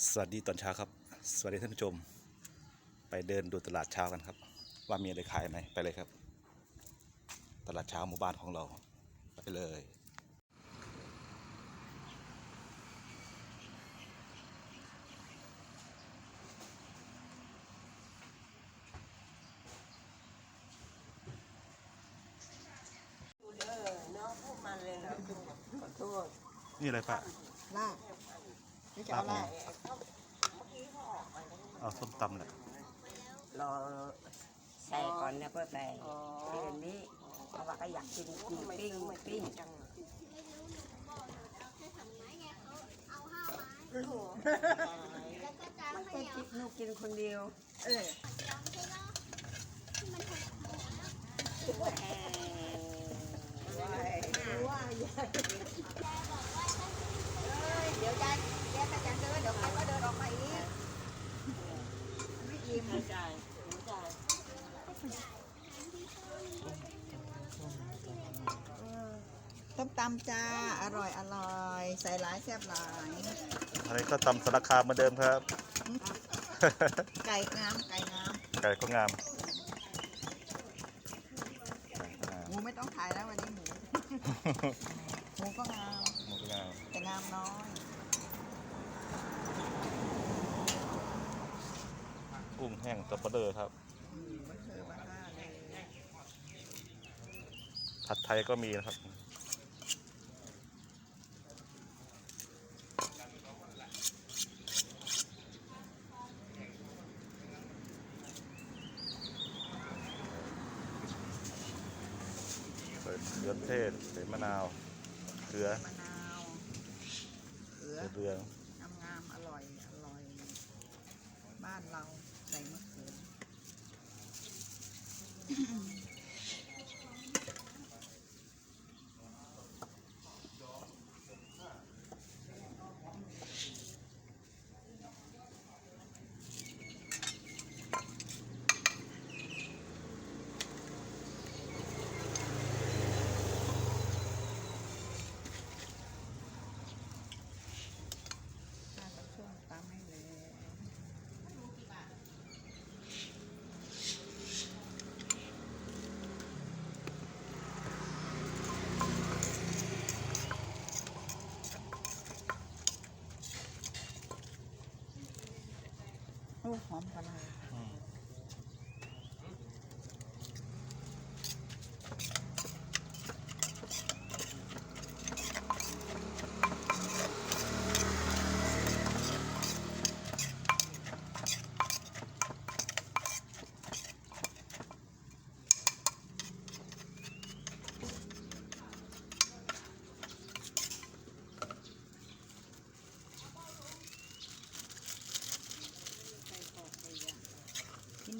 สวัสดีตอนเช้าครับ สวัสดีท่านผู้ชม ไปเดินดูตลาดเช้ากันครับ ว่ามีอะไรขายไหมไปเลยครับ ตลาดเช้าหมู่บ้านของเรา ไปเลยเออน้องพูดมันเลยเหรอขอโทษนี่อะไรป้าลาบ นี่จะเอาลาบเอาส้มตำแหละรอใส่ก่อนนะเพื่อใส่เดือนนี้เพราะว่าก็อยากกินกินปิ้งปิ้งจังมันแค่คิดลูกกินคนเดียว เออว่าเดี๋ยวยายแกก็จะเดินเดี๋ยวใครก็เดินออกมาอีกไม่อิ่ม ใช่ใช่ ต้มตำจ้า อร่อยอร่อยใส่หลายแซ่บหลายอันนี้ก็ตำสารคามเหมือนเดิมครับ ไก่งามไก่งามไก่ก็งามไก่ก็งามหมูไม่ต้องขายแล้ววันนี้หมูหมูก็งาม หมูก็งามแต่งามน้อยกุ้งแห้งสับปะเดอครับ อืมมันคือมาห้าเลย ผัดไทยก็มีนะครับ เกลือเทศใส่มะนาว เกลือมะนาวเขือใส่เรืองงามงามๆอร่อยอร่อย บ้านเราใส่มะเขือ ข้าวกับช่วงตำให้เลย โอ้ห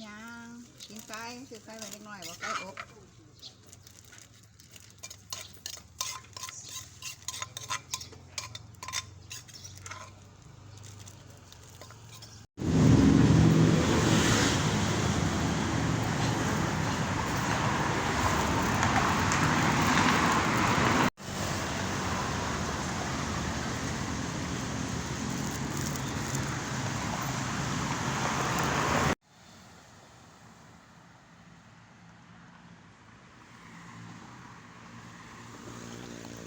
อมปลาร้ากินยังกินไก่ซื้อไก่ไว้เล็กน้อยว่าไก่อบ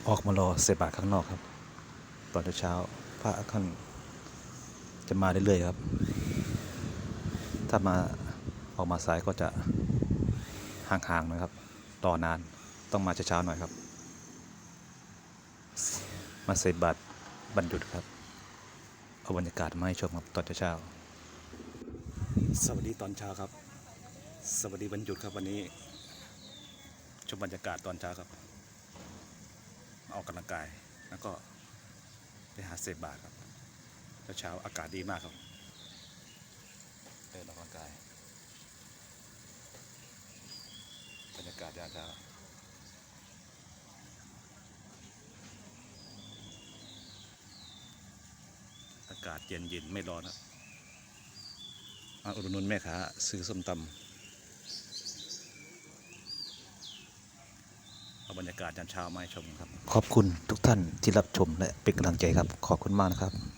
ออกมารอเสบาทข้างนอกครับ ตอนเช้าพระท่านจะมาเรื่อยๆครับ ถ้ามาออกมาสายก็จะห่างๆหนะครับรอนานต้องมาเช้าๆหน่อยครับ มาเสบาทบรรยุครับเอาบรรยากาศมาให้ชมครับตอนเช้าสวัสดีตอนเช้าครับ สวัสดีบรรยุดครับวันนี้ชมบรรยากาศตอนเช้าครับ ออกกำลังกาย แล้วก็ไปหาเสพบาทครับแล้วเช้าอากาศดีมากครับเดินออกกำลังกายบรรยากาศยามเช้าอากาศเย็นเย็นๆไม่ร้อนครับมาอุดหนุนแม่ค้าซื้อส้มตำเอา บรรยากาศยามเช้ามาให้ชมครับ ขอบคุณทุกท่านที่รับชมและเป็นกำลังใจครับ ขอบคุณมากนะครับ